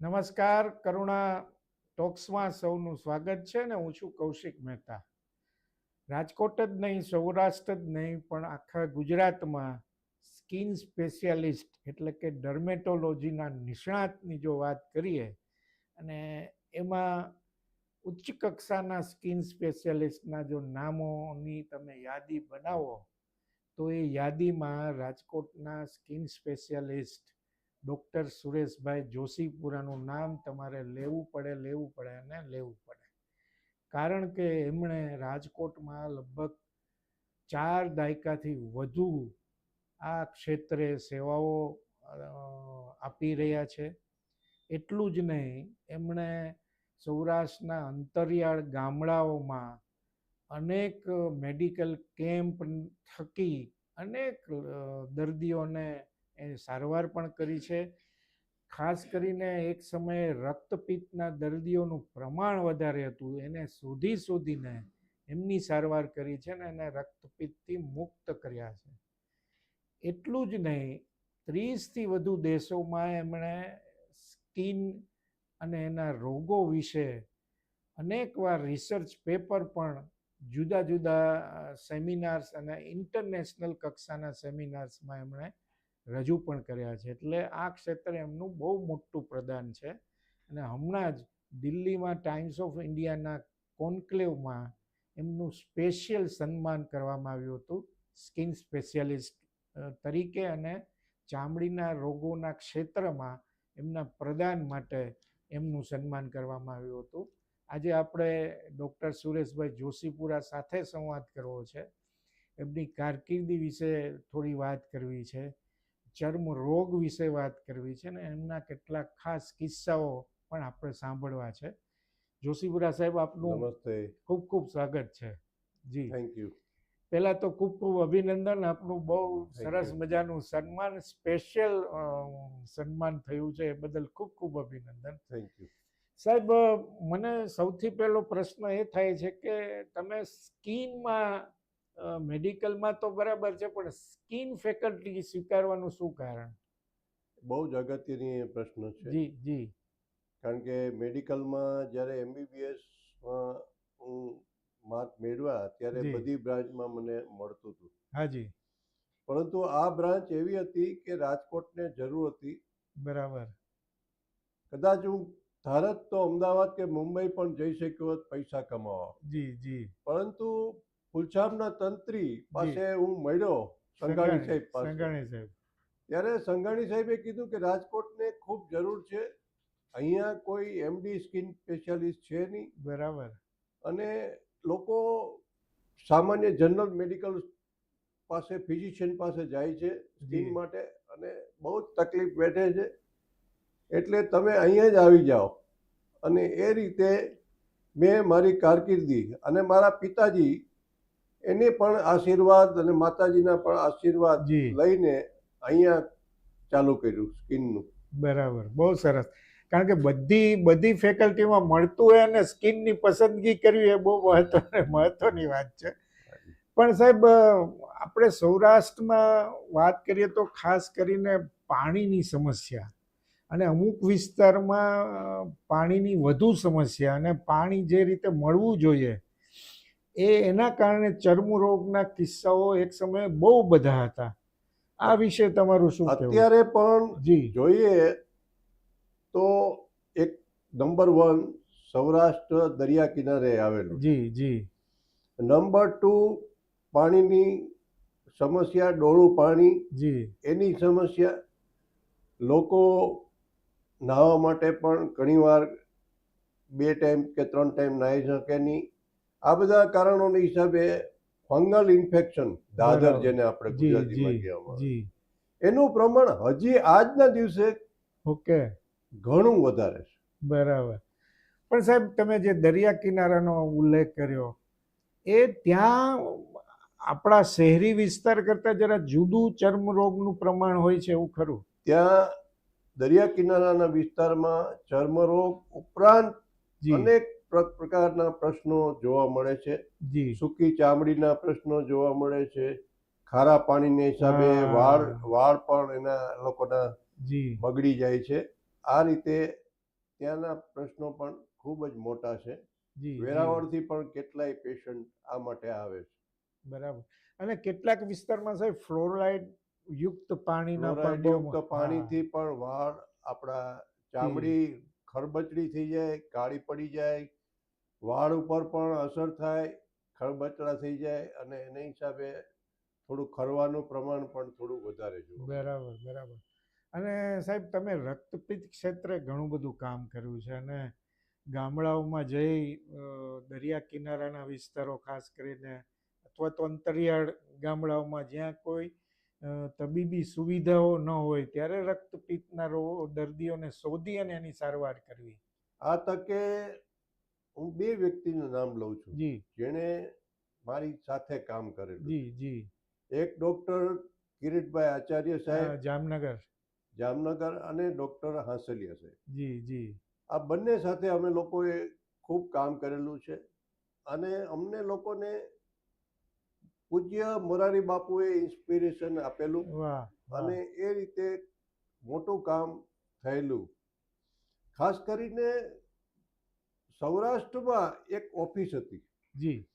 નમસ્કાર, કરુણા ટોક્સમાં સૌનું સ્વાગત છે ને હું છું કૌશિક મહેતા. રાજકોટ જ નહીં, સૌરાષ્ટ્ર જ નહીં, પણ આખા ગુજરાતમાં સ્કિન સ્પેશિયાલિસ્ટ એટલે કે ડર્મેટોલોજીના નિષ્ણાતની જો વાત કરીએ અને એમાં ઉચ્ચ કક્ષાના સ્કિન સ્પેશિયાલિસ્ટના જો નામોની તમે યાદી બનાવો, તો એ યાદીમાં રાજકોટના સ્કિન સ્પેશિયાલિસ્ટ ડૉક્ટર સુરેશભાઈ જોશીપુરાનું નામ તમારે લેવું પડે લેવું પડે અને લેવું પડે. કારણ કે એમણે રાજકોટમાં લગભગ ચાર દાયકાથી વધુ આ ક્ષેત્રે સેવાઓ આપી રહ્યા છે. એટલું જ નહીં, એમણે સૌરાષ્ટ્રના અંતરિયાળ ગામડાઓમાં અનેક મેડિકલ કેમ્પ થકી અનેક દર્દીઓને એ સારવાર પણ કરી છે. ખાસ કરીને એક સમયે રક્તપિત્તના દર્દીઓનું પ્રમાણ વધારે હતું. એને શોધી શોધીને એમની સારવાર કરી છે ને એને રક્તપિત્તથી મુક્ત કર્યા છે. એટલું જ નહીં, ત્રીસથી વધુ દેશોમાં એમણે સ્કિન અને એના રોગો વિશે અનેકવાર રિસર્ચ પેપર પણ જુદા જુદા સેમિનાર્સ અને ઇન્ટરનેશનલ કક્ષાના સેમિનાર્સમાં એમણે રજૂ પણ કર્યા છે. એટલે આ ક્ષેત્રે એમનું બહુ મોટું પ્રદાન છે. અને હમણાં જ દિલ્હીમાં ટાઈમ્સ ઓફ ઇન્ડિયાના કોન્ક્લેવમાં એમનું સ્પેશિયલ સન્માન કરવામાં આવ્યું હતું. સ્કિન સ્પેશિયાલિસ્ટ તરીકે અને ચામડીના રોગોના ક્ષેત્રમાં એમના પ્રદાન માટે એમનું સન્માન કરવામાં આવ્યું હતું. આજે આપણે ડૉક્ટર સુરેશભાઈ જોશીપુરા સાથે સંવાદ કરવો છે. એમની કારકિર્દી વિશે થોડી વાત કરવી છે. ચર્મ રોગ વિશે વાત કરવી છે ને એમના કેટલાક ખાસ કિસ્સાઓ પણ આપણે સાંભળવા છે. જોશીપુરા સાહેબ આપનું નમસ્તે. ખૂબ ખૂબ સ્વાગત છે. જી. થેન્ક યુ પહેલાં તો ખૂબ ખૂબ અભિનંદન આપનું બહુ સરસ મજાનું સન્માન સ્પેશિયલ સન્માન થયું છે એ બદલ ખૂબ ખૂબ અભિનંદન. થેન્ક યુ સાહેબ મને સૌથી પહેલો પ્રશ્ન એ થાય છે કે તમે સ્કિનમાં મેડિકલમાં તો બરાબર છે પણ સ્કિન ફેકલ્ટી સ્વીકારવાનું શું કારણ? બહુ જ અગત્યની પ્રશ્ન છે. જી જી. કારણ કે મેડિકલમાં જ્યારે એમબીબીએસમાં હું માર્ક મેળવા ત્યારે બધી બ્રાન્ચમાં મને મળતું હતું. હાજી પરંતુ આ બ્રાન્ચ એવી હતી કે રાજકોટને જરૂર હતી. બરાબર. કદાચ હું ધારત તો અમદાવાદ કે મુંબઈ પણ જઈ શક્યો હોત પૈસા કમાવા. જી જી. પરંતુ ફુલછામના તંત્રી પાસે હું મળ્યો સંઘાણી સાહેબ સંઘાણી સાહેબ. ત્યારે સંઘાણી સાહેબે કીધું કે રાજકોટને ખૂબ જરૂર છે અહીંયા કોઈ એમડી સ્કિન સ્પેશિયાલિસ્ટ છે નહીં. બરાબર. અને લોકો સામાન્ય જનરલ મેડિકલ પાસે ફિઝિશિયન પાસે જાય છે. સ્કિન માટે અને બહુ જ તકલીફ વેઠે છે. એટલે તમે અહીંયા જ આવી જાઓ. અને એ રીતે મેં મારી કારકિર્દી અને મારા પિતાજી એને પણ આશીર્વાદ અને માતાજીના પણ આશીર્વાદ લઈને અહીંયા ચાલુ કર્યું સ્કિનનું. બરાબર. બહુ સરસ. કારણ કે બધી બધી ફેકલ્ટીમાં મળતું હોય અને સ્કિનની પસંદગી કરવી એ બહુ મહત્વ મહત્વની વાત છે. પણ સાહેબ આપણે સૌરાષ્ટ્રમાં વાત કરીએ તો ખાસ કરીને પાણીની સમસ્યા અને અમુક વિસ્તારમાં પાણીની વધુ સમસ્યા અને પાણી જે રીતે મળવું જોઈએ એ એના કારણે ચર્મરોગના કિસ્સાઓ એક સમયે બહુ બધા હતા. આ વિશે તમારું શું અત્યારે પણ જી. જોઈએ તો એક નંબર વન સૌરાષ્ટ્ર દરિયા કિનારે આવેલું. જી જી. નંબર ટુ પાણીની સમસ્યા ડોળું પાણી. જી. એની સમસ્યા લોકો નાહવા માટે પણ ઘણીવાર બે ટાઈમ કે ત્રણ ટાઈમ નાહી શકે નહીં. આ બધા કારણોના હિસાબે ફંગલ ઇન્ફેક્શન દાદર જેને આપણે ગુજરાતીમાં કહેવામાં એનું પ્રમાણ હજી આજના દિવસે ઓકે. ઘણું વધારે છે. બરાબર. પણ સાહેબ તમે જે દરિયા કિનારાનો ઉલ્લેખ કર્યો એ ત્યાં આપણા શહેરી વિસ્તાર કરતાં જરા જુદું ચર્મરોગનું પ્રમાણ હોય છે એવું ખરું? ત્યાં દરિયા કિનારાના વિસ્તારમાં ચર્મરોગ ઉપરાંત અનેક પ્રકારના પ્રશ્નો જોવા મળે છે. જી. સૂકી ચામડીના પ્રશ્નો જોવા મળે છે. ખારા પાણીને હિસાબે વાળ વાળ પણ એના લોકોના જી. બગડી જાય છે. આ રીતે ત્યાંના પ્રશ્નો પણ ખૂબ જ મોટા છે. વેરાવળથી પણ કેટલાય પેશન્ટ આ માટે આવે છે. બરાબર. અને કેટલાક વિસ્તારમાં સાહેબ ફ્લોરાઇડ યુક્ત પાણીના પણ યુક્ત પાણીથી પણ વાળ આપણા ચામડી ખરબચડી થઈ જાય કાળી પડી જાય વાળ ઉપર પણ અસર થાય ખળબચડા થઈ જાય અને એના હિસાબે થોડું ખરવાનું પ્રમાણ પણ થોડું વધારે જોવા બરાબર બરાબર. અને સાહેબ તમે રક્તપિત્ત ક્ષેત્રે ઘણું બધું કામ કર્યું છે અને ગામડાઓમાં જઈ દરિયા કિનારાના વિસ્તારો ખાસ કરીને અથવા તો અંતરિયાળ ગામડાઓમાં જ્યાં કોઈ તબીબી સુવિધાઓ ન હોય ત્યારે રક્તપિત્તના રોગો દર્દીઓને શોધી અને એની સારવાર કરવી. આ તકે હું બે વ્યક્તિનું નામ લઉં છું જી. જેણે મારી સાથે કામ કરેલું જી જી. એક ડોક્ટર કિરીટભાઈ આચાર્ય સાહેબ જામનગર. જામનગર અને ડોક્ટર હાંસલિયા સાહેબ. જી જી. આ બંને સાથે અમે લોકોએ ખૂબ કામ કરેલું છે અને અમને લોકોને પૂજ્ય મોરારી બાપુએ ઇન્સ્પિરેશન આપેલું. અને એ રીતે મોટું કામ થયેલું. ખાસ કરીને સૌરાષ્ટ્રમાં એક ઓફિસ હતી. જી.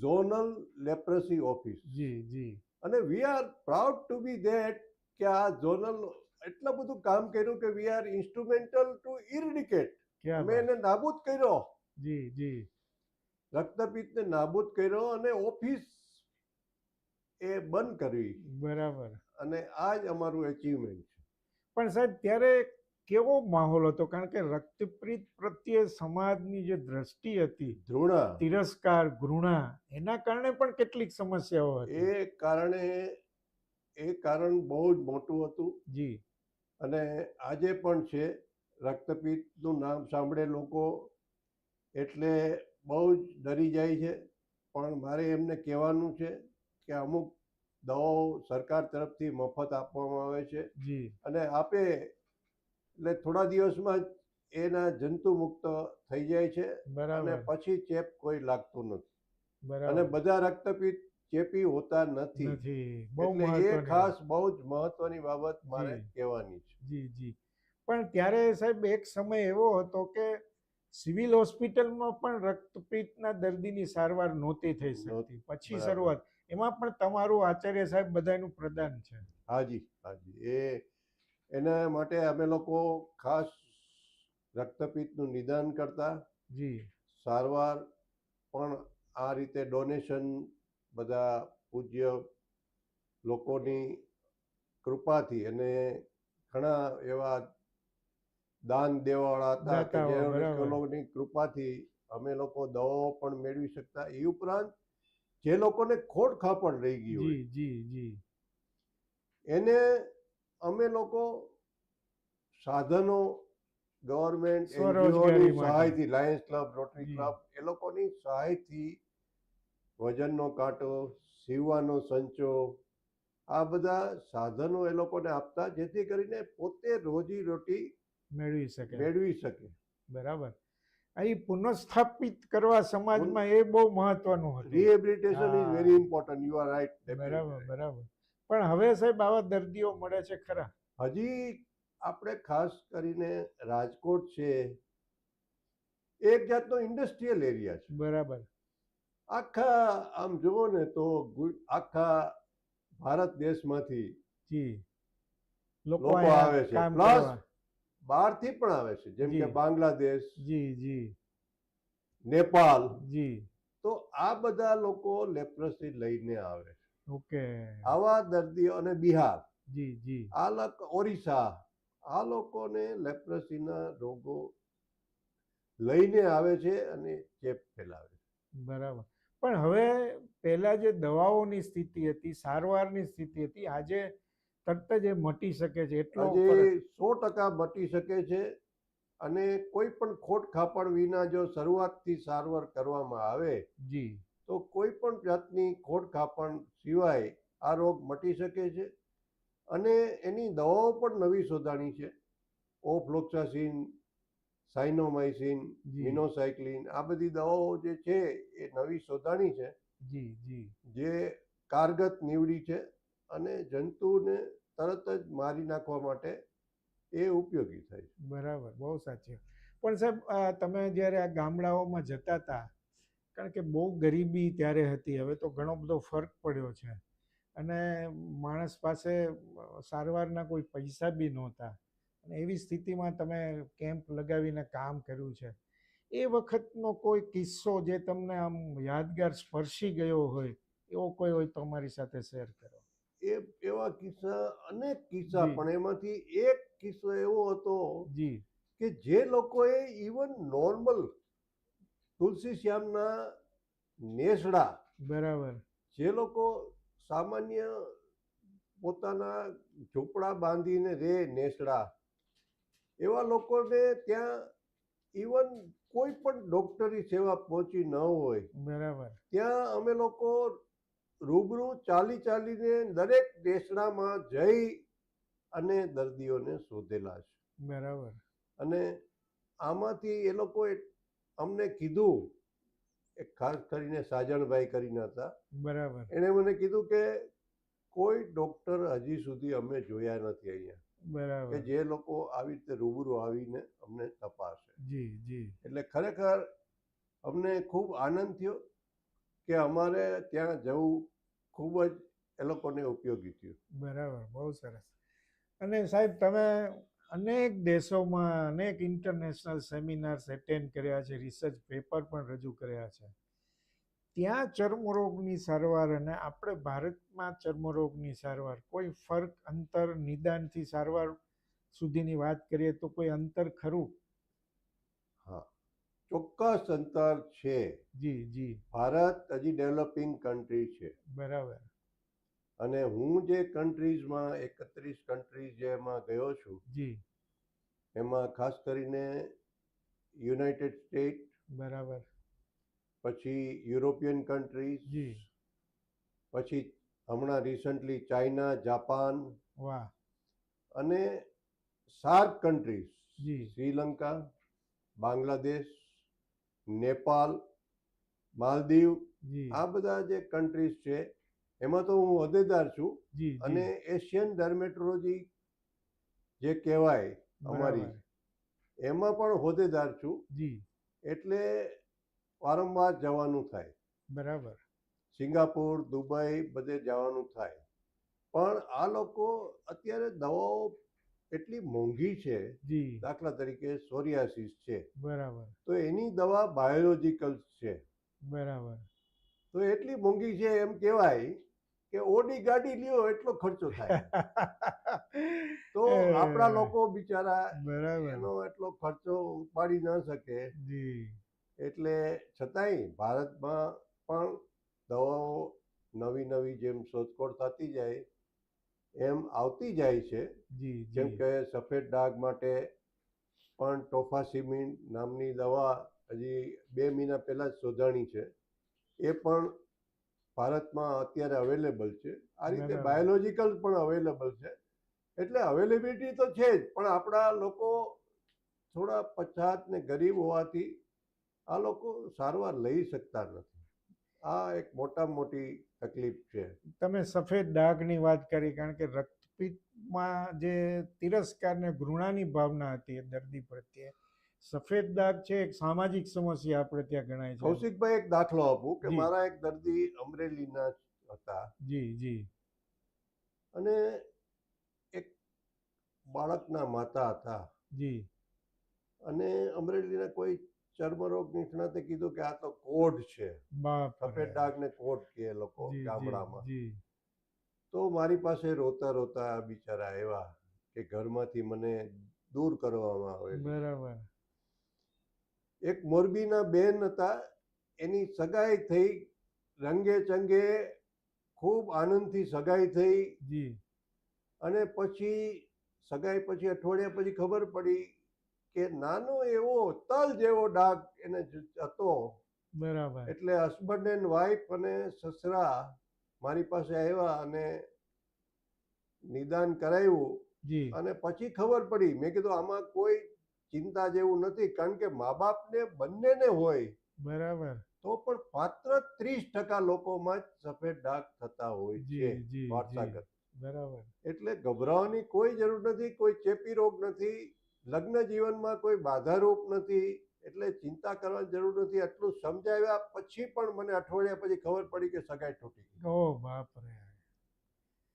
Zonal leprosy office. જી જી. અને we are proud to be that કે આ ઝોનલ એટલું બધું કામ કર્યું કે we are instrumental to eradicate. મેં એને નાબૂદ કર્યો. જી જી. રક્તપિત્તને નાબૂદ કર્યો અને ઓફિસ એ બંધ કરવી બરાબર. અને આ જ અમારું એચિવમેન્ટ છે. પણ સાહેબ ત્યારે કેવો માહોલ હતો? કારણ કે રક્તપ્રીત પ્રત્યે સમાજની જે દ્રષ્ટિ હતી ધૃણા. તિરસ્કાર ઘૃણા એના કારણે પણ કેટલીક સમસ્યાઓ હતી. એ કારણે એ કારણ બહુ જ મોટું હતું. જી. અને આજે પણ છે રક્તપિત્તનું નામ સાંભળે લોકો એટલે બહુ જ ડરી જાય છે. પણ મારે એમને કહેવાનું છે કે અમુક દવાઓ સરકાર તરફથી મફત આપવામાં આવે છે. જી. અને આપે એટલે થોડા દિવસમાં જ એના જંતુ મુક્ત થઈ જાય છે અને પછી ચેપ કોઈ લાગતું નથી. અને બધા રક્તપિત ચેપી હોતા નથી. નથી. એટલે એ ખાસ બહુ જ મહત્વની બાબત મારે કહેવાની છે. જી જી. પણ ત્યારે સાહેબ એક સમય એવો હતો કે સિવિલ હોસ્પિટલમાં પણ રક્તપિત્તના દર્દીની સારવાર નહોતી થઈ શકતી. પછી શરૂઆત. એમાં પણ તમારું આચાર્ય સાહેબ બધાનું પ્રદાન છે. હાજી હાજી. એ એના માટે અમે લોકો ખાસ રક્તપિત્તનું નિદાન કરતા. જી. સારવાર પણ આ રીતે ડોનેશન બધા પૂજ્ય લોકોની કૃપાથી અને ઘણા એવા દાન દેવાવાળા હતા કે જે લોકોની કૃપાથી અમે લોકો દવાઓ પણ મેળવી શકતા. એ ઉપરાંત જે લોકોને ખોટ ખાપડ રહી ગયું જી જી જી. એને અમે લોકો સાધનો ગવર્મેન્ટ એનજીઓની. સહાયથી લાયન્સ ક્લબ રોટરી ક્લબ એ લોકોની સહાયથી વજનનો કાંટો સીવવાનો સંચો આ બધા સાધનો એ લોકોને આપતા જેથી કરીને પોતે રોજી રોટી મેળવી શકે. મેળવી શકે. બરાબર. અહીં પુનઃસ્થાપિત કરવા સમાજમાં એ બહુ મહત્વનું હતું. Rehabilitation is very important you are right બરાબર બરાબર. પણ હવે સાહેબ આવા દર્દીઓ મળે છે ખરા. હજી આપણે ખાસ કરીને રાજકોટ છે એક જાતનો ઇન્ડસ્ટ્રીયલ એરિયા છે. બરાબર. આખા આમ જુઓ ને તો આખા ભારત દેશમાંથી જી. લોકો આવે છે. પ્લસ બહારથી પણ આવે છે. જેમ કે બાંગ્લાદેશ જી જી. નેપાલ જી. તો આ બધા લોકો લેપ્રસી લઈને આવે. છે ઓકે. આવા દર્દીઓને બિહાર. જી જી. આ લોકો ઓરિસ્સા આ લોકોને લેપ્રસીના રોગો લઈને આવે છે અને ચેપ ફેલાવે છે. બરાબર. પણ હવે પહેલા જે દવાઓની સ્થિતિ હતી સારવારની સ્થિતિ હતી આજે તરત જ મટી શકે છે. એટલો આજે સો ટકા મટી શકે છે અને કોઈ પણ ખોટ ખાપણ વિના જો શરૂઆતથી સારવાર કરવામાં આવે જી. જાતની ખોટ ખાપણ સિવાય આ રોગ મટી શકે છે અને એની દવાઓ પણ નવી શોધાણી છે ઓફ્લોક્સાસિન સાઇનોમાઇસિન. મિનોસાઇક્લિન આ બધી દવાઓ જે છે એ નવી શોધાણી છે જી જી જે કારગત નીવડી છે અને જંતુને તરત જ મારી નાખવા માટે એ ઉપયોગી થાય છે બરાબર બહુ સાચી. પણ સાહેબ તમે જ્યારે આ ગામડાઓમાં જતા હતા કારણ કે બહુ ગરીબી ત્યારે હતી. હવે તો ઘણો બધો ફરક પડ્યો છે. અને માણસ પાસે સારવારના કોઈ પૈસા બી નહોતા. અને એવી સ્થિતિમાં તમે કેમ્પ લગાવીને કામ કર્યું છે. એ વખતનો કોઈ કિસ્સો જે તમને આમ યાદગાર સ્પર્શી ગયો હોય એવો કોઈ હોય તો અમારી સાથે શેર કરો. એ એવા કિસ્સા અનેક કિસ્સા પણ એમાંથી એક કિસ્સો એવો હતો જી. કે જે લોકોએ ઇવન નોર્મલ તુલસી શ્યામના નેસડા બરાબર. જે લોકો સામાન્ય પોતાના ઝૂંપડા બાંધીને રે નેસડા એવા લોકોને ત્યાં ઇવન કોઈ પણ ડોક્ટરી સેવા પહોંચી ન હોય. બરાબર. ત્યાં અમે લોકો રૂબરૂ ચાલી ચાલીને દરેક નેસડામાં જઈ અને દર્દીઓને શોધેલા છે. બરાબર. અને આમાંથી એ લોકોએ અમને કીધું એક ખાસ કરીને સાજણભાઈ કરીને હતા બરાબર. એણે મને કીધું કે કોઈ ડૉક્ટર હજી સુધી અમે જોયા નથી અહીંયા. કે બરાબર જે લોકો આવી રીતે રૂબરૂ આવીને અમને તપાસે. જી જી. એટલે ખરેખર અમને ખૂબ આનંદ થયો કે અમારે ત્યાં જવું ખૂબ જ એ લોકોને ઉપયોગી થયું. બરાબર બહુ સરસ. અને સાહેબ તમે અનેક દેશોમાં અનેક ઇન્ટરનેશનલ સેમિનાર્સ એટેન્ડ કર્યા છે રિસર્ચ પેપર પણ રજૂ કર્યા છે. ત્યાં ચર્મરોગની સારવાર અને આપણે ભારતમાં ચર્મરોગની સારવાર કોઈ ફર્ક અંતર નિદાનથી સારવાર સુધીની વાત કરીએ તો કોઈ અંતર ખરું? હા. ચોક્કસ અંતર છે. જી જી. ભારત હજી ડેવલપિંગ કન્ટ્રી છે. બરાબર. અને હું જે કન્ટ્રીઝમાં એકત્રીસ કન્ટ્રીઝ જેમાં ગયો છું જી. એમાં ખાસ કરીને યુનાઇટેડ સ્ટેટ બરાબર. પછી યુરોપિયન કન્ટ્રીઝ જી. પછી હમણાં રિસન્ટલી ચાઇના જાપાન વાહ. અને સાર્ક કન્ટ્રીઝ જી. શ્રીલંકા બાંગ્લાદેશ નેપાલ માલદીવ જી. આ બધા જે કન્ટ્રીઝ છે એમાં તો હું હોદ્દેદાર છું અને એશિયન ડર્મેટોલોજી જે કહેવાય અમારી એમાં પણ હોદ્દેદાર છું. એટલે વારંવાર જવાનું થાય. બરાબર. સિંગાપુર દુબઈ બધે જવાનું થાય. પણ આ લોકો અત્યારે દવાઓ એટલી મોંઘી છે જી. દાખલા તરીકે સોરિયાસિસ છે. બરાબર. તો એની દવા બાયોલોજિકલ છે. બરાબર. તો એટલી મોંઘી છે એમ કહેવાય કે ઓડી ગાડી લ્યો એટલો ખર્ચો થાય. તો આપણા લોકો બિચારા એનો એટલો ખર્ચો ઉપાડી ન શકે. જી. એટલે છતાંય ભારતમાં પણ દવાઓ નવી નવી જેમ શોધખોળ થતી જાય એમ આવતી જાય છે. જેમ કે સફેદ ડાઘ માટે પણ ટોફાસિમિન નામની દવા હજી બે મહિના પહેલાં જ શોધાણી છે. એ પણ ભારતમાં અત્યારે અવેલેબલ છે. આ રીતે બાયોલોજીકલ પણ અવેલેબલ છે. એટલે અવેલેબિલિટી તો છે જ પણ આપણા લોકો થોડા પછાત ને ગરીબ હોવાથી આ લોકો સારવાર લઈ શકતા નથી. આ એક મોટા મોટી તકલીફ છે. તમે સફેદ ડાઘની વાત કરી કારણ કે રક્તપિત્તમાં જે તિરસ્કાર ને ઘૃણાની ભાવના હતી દર્દી પ્રત્યે. સફેદ દાગ છે એક સામાજિક સમસ્યા આપણે ત્યાં ગણાય છે. કૌશિકભાઈ એક દાખલો આપું કે મારા એક દર્દી અમરેલીના હતા. જી જી. અને એક બાળકના માતા હતા. જી. અને અમરેલીના કોઈ ચર્મરોગ નિષ્ણાતે કીધું કે આ તો કોડ છે. સફેદ સફેદ ડાઘને કોડ કે લોકો ગામડામાં. તો મારી પાસે રોતા રોતા બિચારા આવ્યા કે ઘરમાંથી મને દૂર કરવામાં આવે બરાબર. એક મોરબીના બેન હતા એની સગાઈ થઈ રંગે ચંગે ખૂબ આનંદથી સગાઈ થઈ. જી. અને પછી સગાઈ પછી અઠવાડિયા પછી ખબર પડી કે નાનો એવો તલ જેવો ડાઘ એને હતો. બરાબર. એટલે હસબન્ડ એન્ડ વાઈફ અને સસરા મારી પાસે આવ્યા અને નિદાન કરાવ્યું જી. અને પછી ખબર પડી મેં કીધું આમાં કોઈ ચિંતા જેવું નથી કારણ કે મા બાપને બંનેને હોય બરાબર. તો પણ માત્ર ત્રીસ ટકા લોકોમાં જ સફેદ ડાઘ થતા હોય છે વારસાગત. બરાબર. એટલે ગભરાવાની કોઈ જરૂર નથી કોઈ ચેપી રોગ નથી લગ્ન જીવનમાં કોઈ બાધારૂપ નથી એટલે ચિંતા કરવાની જરૂર નથી. એટલું સમજાવ્યા પછી પણ મને અઠવાડિયા પછી ખબર પડી કે સગાઈ તૂટી ગઈ. ઓ બાપ રે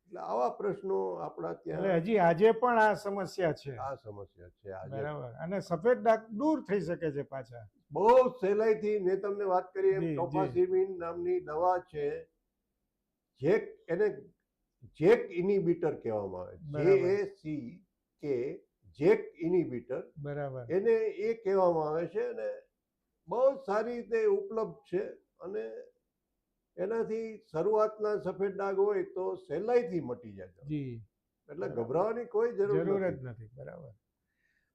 એટલે આવા પ્રશ્નો આપણા ત્યાં હજી આજે પણ આ સમસ્યા છે. આ સમસ્યા છે આજે. બરાબર. અને સફેદ ડાઘ દૂર થઈ શકે છે પાછા. બહુ સહેલાઈથી મેં તમને વાત કરી એમ જી, જી. ટોફાસિમિન નામની દવા છે. જેક એને જેક ઇનિબિટર કહેવામાં આવે જે એ સી કે જેક ઇનિબિટર બરાબર. એને એ કહેવામાં આવે છે અને બહુ સારી રીતે ઉપલબ્ધ છે અને એનાથી શરૂઆતના સફેદ ડાઘ હોય તો સહેલાઈથી મટી જાય. જી. એટલે ગભરાવાની કોઈ જરૂર જ નથી બરાબર.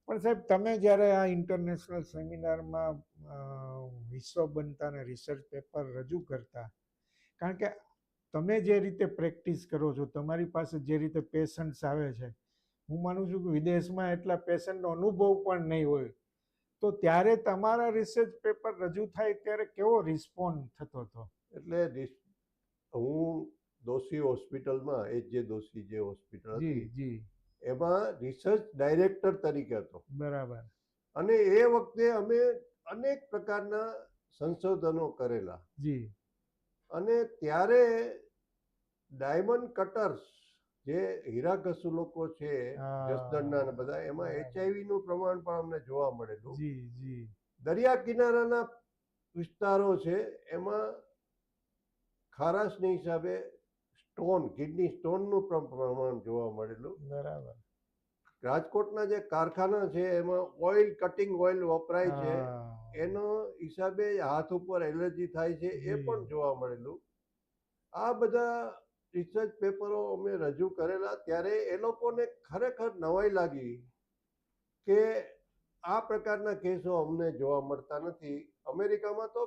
પણ સાહેબ તમે જ્યારે આ ઇન્ટરનેશનલ સેમિનારમાં વિશ્વ બનતા અને રિસર્ચ પેપર રજૂ કરતા કારણ કે તમે જે રીતે પ્રેક્ટિસ કરો છો તમારી પાસે જે રીતે પેશન્ટ્સ આવે છે હું માનું છું કે વિદેશમાં એટલા પેશન્ટનો અનુભવ પણ નહીં હોય તો ત્યારે તમારા રિસર્ચ પેપર રજૂ થાય ત્યારે કેવો રિસ્પોન્સ થતો હતો? એટલે હું દોશી હોસ્પિટલમાં એચ જે દોશી જે હોસ્પિટલ હતી એમાં રિસર્ચ ડાયરેક્ટર તરીકે હતો. બરાબર. અને એ વખતે અમે અનેક પ્રકારના સંશોધનો કરેલા. જી. અને ત્યારે ડાયમંડ કટર્સ જે હીરાઘસુ લોકો છે. જસદણના ને બધા એમાં એચઆઈવી નું પ્રમાણ પણ અમને જોવા મળેલું. જી જી. દરિયા કિનારાના વિસ્તારો છે એમાં ખારાશની હિસાબે સ્ટોન કિડની સ્ટોનનું પ્રમાણ જોવા મળેલું. બરાબર. રાજકોટના જે કારખાના છે એમાં ઓઇલ કટિંગ ઓઇલ વપરાય છે. એનો હિસાબે હાથ ઉપર એલર્જી થાય છે એ પણ જોવા મળેલું. આ બધા રિસર્ચ પેપરો અમે રજૂ કરેલા ત્યારે એ લોકોને ખરેખર નવાઈ લાગી કે આ પ્રકારના કેસો અમને જોવા મળતા નથી. અમેરિકામાં તો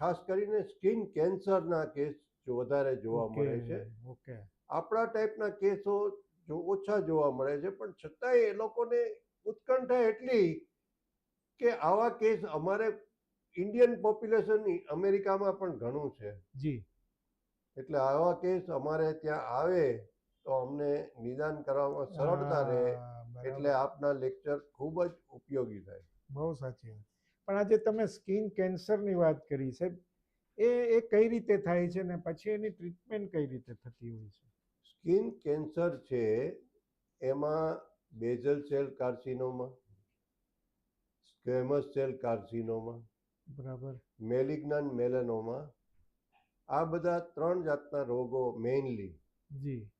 ખાસ કરીને સ્કિન કેન્સરના કેસ જો વધારે જોવા મળે છે. ઓકે. આપણા ટાઈપના કેસો જો ઓછા જોવા મળે છે પણ છતાંય એ લોકોને ઉત્કંઠા એટલી કે આવા કેસ અમારે ઇન્ડિયન પોપ્યુલેશન અમેરિકામાં પણ ઘણું છે. જી. એટલે આવા કેસ અમારે ત્યાં આવે તો અમને નિદાન કરવામાં સરળતા રહે એટલે આપના લેક્ચર ખૂબ જ ઉપયોગી થાય. બહુ સાચી પણ આજે તમે સ્કિન કેન્સરની વાત કરી સાહેબ એ એ કઈ રીતે થાય છે ને પછી એની ટ્રીટમેન્ટ કઈ રીતે થતી હોય છે? સ્કિન કેન્સર છે એમાં basal cell carcinoma squamous cell carcinoma બરાબર. મેલિગ્નન મેલેનોમા આ બધા ત્રણ જાતના રોગો મેઇનલી જી.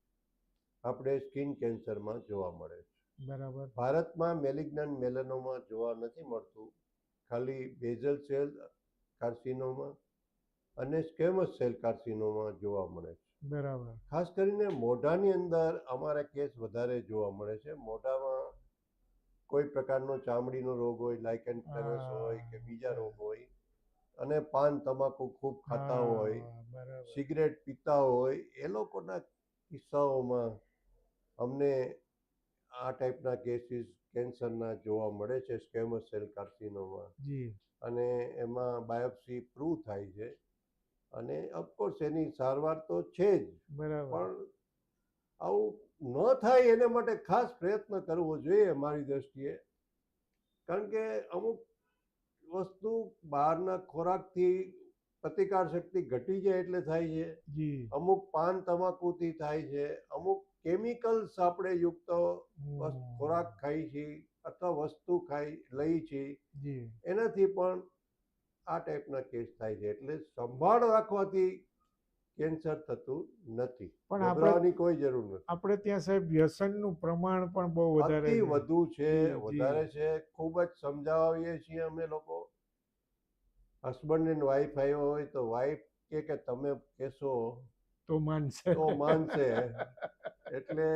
આપણે સ્કિન કેન્સરમાં જોવા મળે છે. બરાબર. ભારતમાં મેલિગ્નન મેલેનોમા જોવા નથી મળતું. ખાલી બેઝલ સેલ કાર્સિનોમા અને સ્કેમસ સેલ કાર્સિનોમાં જોવા મળે છે? બરાબર. ખાસ કરીને મોઢાની અંદર અમારા કેસ વધારે જોવા મળે છે. મોઢામાં કોઈ પ્રકારનો ચામડીનો રોગ હોય લાઇકન પેરસ હા, હોય કે બીજા રોગ હોય અને પાન તમાકુ ખૂબ ખાતા હોય સિગરેટ પીતા હોય એ લોકોના કિસ્સાઓમાં અમને આ ટાઈપના કેસીસ કેન્સરના જોવા મળે છે સ્કેમસ સેલ કાર્સિનોમાં અને એમાં બાયોપ્સી પ્રૂવ થાય છે. અને ઓફકોર્સ એની સારવાર તો છે જ. બરાબર. પણ આવું ન થાય એને માટે ખાસ પ્રયત્ન કરવો જોઈએ મારી દ્રષ્ટિએ. કારણ કે અમુક વસ્તુ બહારના ખોરાકથી પ્રતિકાર શક્તિ ઘટી જાય એટલે થાય છે. અમુક પાન તમાકુથી થાય છે. અમુક કેમિકલ્સ આપણે યુક્ત ખોરાક ખાઈ છીએ અથવા વસ્તુ ખાઈ લઈ છીએ એનાથી પણ આ ટાઈપના કેસ થાય છે. એટલે સંભાળ રાખવાથી કેન્સર થતું નથી. પણ ગભરાવાની કોઈ જરૂર નથી. આપણે ત્યાં સાહેબ વ્યસનનું પ્રમાણ પણ બહુ વધારે વધુ છે. વધારે છે. ખૂબ જ સમજાવીએ છીએ અમે લોકો. હસબન્ડ એન્ડ વાઈફ આવ્યો હોય તો વાઈફ કે કે તમે કેસો તો માનશે. તો માનશે. એટલે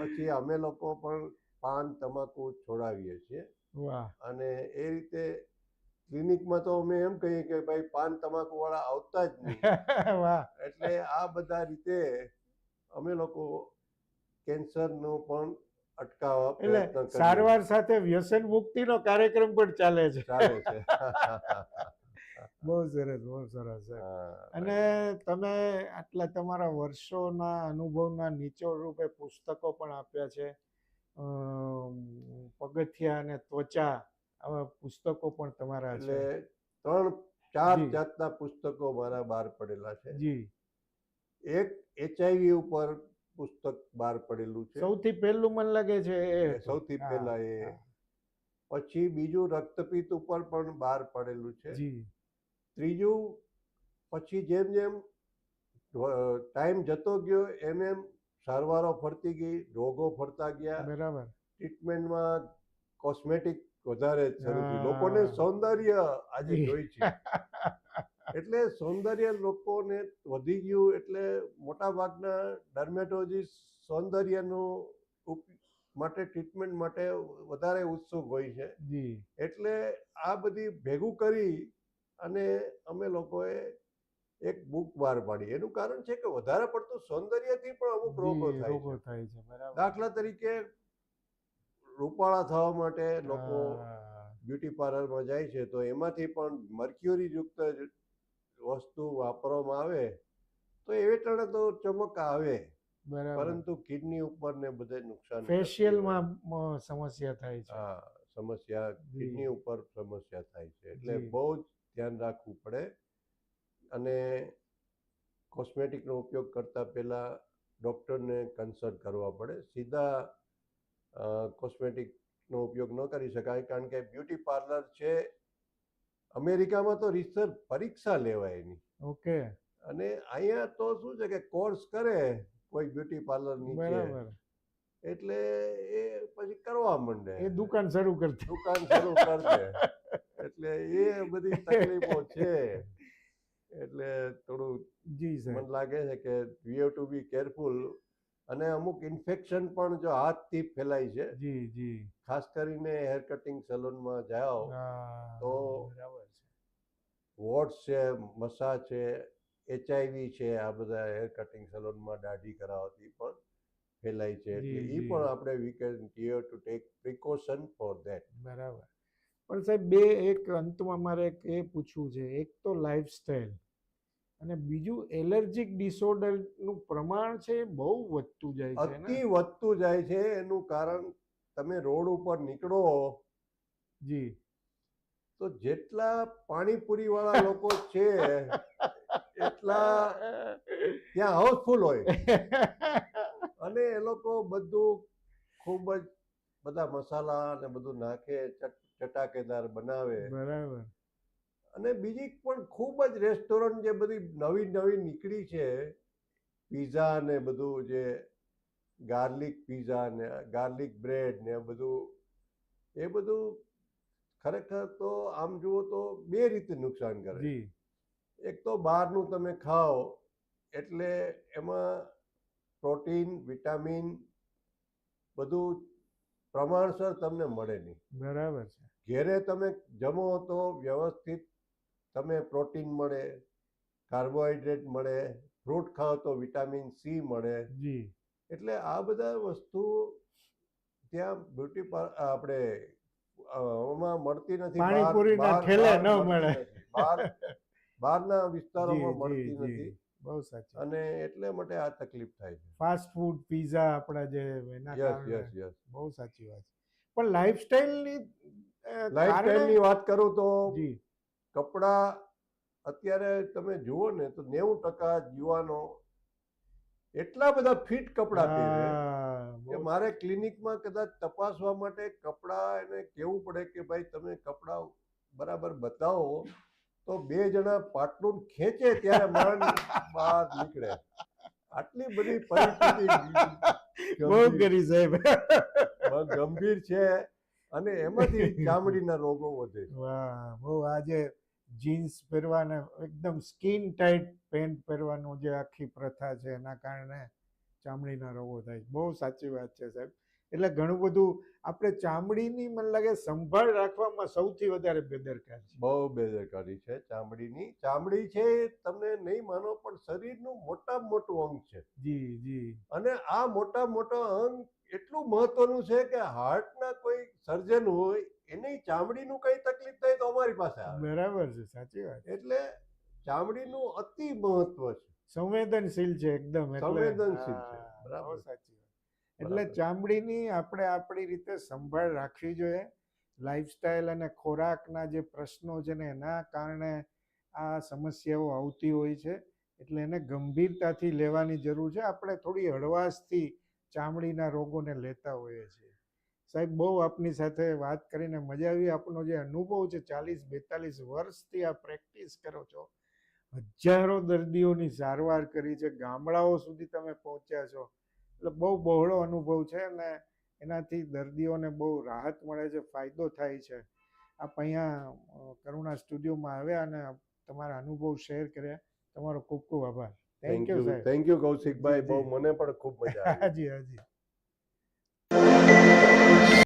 પછી અમે લોકો પણ પાન તમાકુ છોડાવીએ છીએ. અને એ રીતે ક્લિનિકમાં તો અમે એમ કહીએ કે ભાઈ પાન તમાકુ વાળા આવતા જ નહીં. એટલે આ બધા રીતે અમે લોકો કેન્સરનો પણ અટકાવવા પ્રયત્ન એટલે સારવાર સાથે વ્યસન મુક્તિનો કાર્યક્રમ પણ ચાલે છે. ચાલે છે. બહુ સરસ બહુ સરસ. અને તમે આટલા તમારા વર્ષોના અનુભવના નીચોડ રૂપે પુસ્તકો પણ આપ્યા છે. પગથિયા અને ત્વચા આવા પુસ્તકો પણ તમારા છે. ત્રણ ચાર જાતના પુસ્તકો મારા બહાર પડેલા છે. જી. એક એચઆઈવી ઉપર પુસ્તક બહાર પડેલું છે. સૌથી પહેલું મને લાગે છે એ સૌથી પહેલા એ. પછી બીજું રક્તપિત ઉપર પણ બહાર પડેલું છે. જી. ત્રીજું પછી જેમ જેમ ટાઈમ જતો ગયો એમ એમ સારવારો ફરતી ગઈ રોગો ફરતા ગયા. બરાબર. ટ્રીટમેન્ટમાં કોસ્મેટિક વધારે. લોકોને સૌંદર્ય આજે જોઈ છે. એટલે સૌંદર્ય લોકોને વધી ગયું એટલે મોટા ભાગના ડર્મેટોલોજીસ્ટ સૌંદર્યનું માટે ટ્રીટમેન્ટ માટે વધારે ઉત્સુક હોય છે. એટલે આ બધી ભેગું કરી અને અમે લોકોએ એક બુક બહાર પાડી. એનું કારણ છે કે વધારે પડતું સૌંદર્યથી પણ અમુક રોગો થાય છે. દાખલા તરીકે રૂપાળા થવા માટે લોકો બ્યુટી પાર્લરમાં જાય છે તો એમાંથી પણ મર્ક્યુરી યુક્ત વસ્તુ વાપરવામાં આવે તો એ વેટાણે તો ચમક આવે. પરંતુ કિડની ઉપર ને બધે નુકસાન ફેશિયલમાં સમસ્યા થાય છે. હા સમસ્યા કિડની ઉપર સમસ્યા થાય છે. એટલે બહુ જ ધ્યાન રાખવું પડે અને કોસ્મેટિકનો ઉપયોગ કરતા પહેલા ડૉક્ટરને કન્સલ્ટ કરવા પડે. સીધા કોસ્મેટિકનો ઉપયોગ ન કરી શકાય કારણ કે બ્યુટી પાર્લર છે અમેરિકામાં તો રિસર્ચ પરીક્ષા લેવાય એની. ઓકે. અને અહીંયા તો શું છે કે કોર્સ કરે કોઈ બ્યુટી પાર્લર નીચે બરાબર. એટલે એ પછી કરવા માંડે. એ દુકાન શરૂ કરશે દુકાન શરૂ કરશે એટલે એ બધી તકલીફો છે. એટલે થોડું જી મને લાગે છે કે we have to be careful અને અમુક ઇન્ફેક્શન પણ જો હાથથી ફેલાય છે જી જી. ખાસ કરીને હેર કટિંગ સલૂનમાં જાઓ તો- વોટ્સ છે. મસા છે એચઆઈવી છે આ બધા હેર કટિંગ સલૂનમાં દાઢી કરાવતી પણ ફેલાય છે. એટલે એ પણ આપણે we can here to take precaution for that બરાબર. પણ સાહેબ બે એક અંતમાં મારે એક એ પૂછવું છે. એક તો લાઈફસ્ટાઈલ અને બીજું એલર્જીક ડિસઓર્ડરનું પ્રમાણ છે બહુ વધતું જાય છે અતિ વધતું જાય છે એનું કારણ તમે રોડ ઉપર નીકળો જી. તો જેટલા પાણીપુરી વાળા લોકો છે એટલા ત્યાં હાઉસફુલ હોય. અને એ લોકો બધું ખૂબ જ બધા મસાલા ને બધું નાખે ચટ- ચટાકેદાર બનાવે. બરાબર. અને બીજી પણ ખૂબ જ રેસ્ટોરન્ટ જે બધી નવી નવી નીકળી છે પીઝા ને બધું જે ગાર્લિક પીઝા ને ગાર્લિક બ્રેડ ને બધું એ બધું ખરેખર તો આમ જુઓ તો બે રીતે નુકસાન કરે એક તો બહારનું તમે ખાઓ એટલે એમાં પ્રોટીન વિટામિન બધું પ્રમાણસર તમને મળે નહીં. બરાબર છે. ઘેરે તમે જમો તો વ્યવસ્થિત તમે પ્રોટીન મળે કાર્બોહાઈડ્રેટ મળે ફ્રૂટ ખાઓ તો વિટામિન સી મળે. જી. એટલે આ બધા વસ્તુ ત્યાં બ્યુટી આપણે અ, મળતી નથી પાણીપુરીના ઠેલે ન મળે. બહારના વિસ્તારોમાં મળતી નથી. બહુ સાચું અને એટલે માટે આ તકલીફ થાય છે. ફાસ્ટ ફૂડ પીઝા આપણા જે એના યસ કારણે બહુ સાચી વાત છે. પણ લાઈફસ્ટાઈલની લાઈફસ્ટાઈલની વાત કરું તો જી. કપડાં અત્યારે તમે જુઓ ને તો નેવું ટકા યુવાનો એટલા બધા ફિટ કપડાં પહેરે કે મારે ક્લિનિકમાં કદાચ તપાસવા માટે કપડાં એને કહેવું પડે કે ભાઈ તમે કપડાં બરાબર બતાવો. તો બે જણા પાટલું ખેંચે ત્યારે માણસ બહાર નીકળે. આટલી બધી પરિસ્થિતિ બહુ ગંભીર- કરી સાહેબ. ગંભીર છે અને એમાંથી ચામડીના રોગો વધે છે. વાહ બહુ આજે જીન્સ પહેરવાને એકદમ સ્કિન ટાઈટ પેન્ટ પહેરવાનું જે આખી પ્રથા છે એના કારણે ચામડીના રોગો થાય બહુ સાચી વાત છે સાહેબ. એટલે ઘણું બધું આપણે ચામડીની મને લાગે સંભાળ રાખવામાં સૌથી વધારે બેદરકારી છે. બહુ બેદરકારી છે ચામડીની. ચામડી છે તમને નહીં માનો પણ શરીરનું મોટામાં મોટું અંગ છે. જી જી. અને આ મોટા મોટો અંગ એટલું મહત્વનું છે કે હાર્ટના કોઈ સર્જન હોય એને ચામડીનું કઈ તકલીફ થાય તો અમારી પાસે આવે. બરાબર છે સાચી વાત. એટલે ચામડીનું અતિ મહત્વ છે. સંવેદનશીલ છે એકદમ સંવેદનશીલ છે, બરાબર. સાચી વાત. એટલે ચામડીની આપણે આપણી રીતે સંભાળ રાખવી જોઈએ. લાઈફસ્ટાઈલ અને ખોરાકના જે પ્રશ્નો છે ને એના કારણે આ સમસ્યાઓ આવતી હોય છે. એટલે એને ગંભીરતાથી લેવાની જરૂર છે. આપણે થોડી હળવાશથી ચામડીના રોગોને લેતા હોઈએ છીએ. સાહેબ, બહુ આપની સાથે વાત કરીને મજા આવી. આપનો જે અનુભવ છે, ચાલીસ બેતાલીસ વર્ષથી આ પ્રેક્ટિસ કરો છો. હજારો દર્દીઓની સારવાર કરી છે. ગામડાઓ સુધી તમે પહોંચ્યા છો. એટલે બહુ બહોળો અનુભવ છે અને એનાથી દર્દીઓને બહુ રાહત મળે છે, ફાયદો થાય છે. આપ અહીંયા કરુણા સ્ટુડિયોમાં આવ્યા અને તમારા અનુભવ શેર કર્યા. તમારો ખૂબ ખૂબ આભાર. Thank thank you thank you Kaushikbhai બહુ મને પણ ખૂબ મજા આવી. હાજી હાજી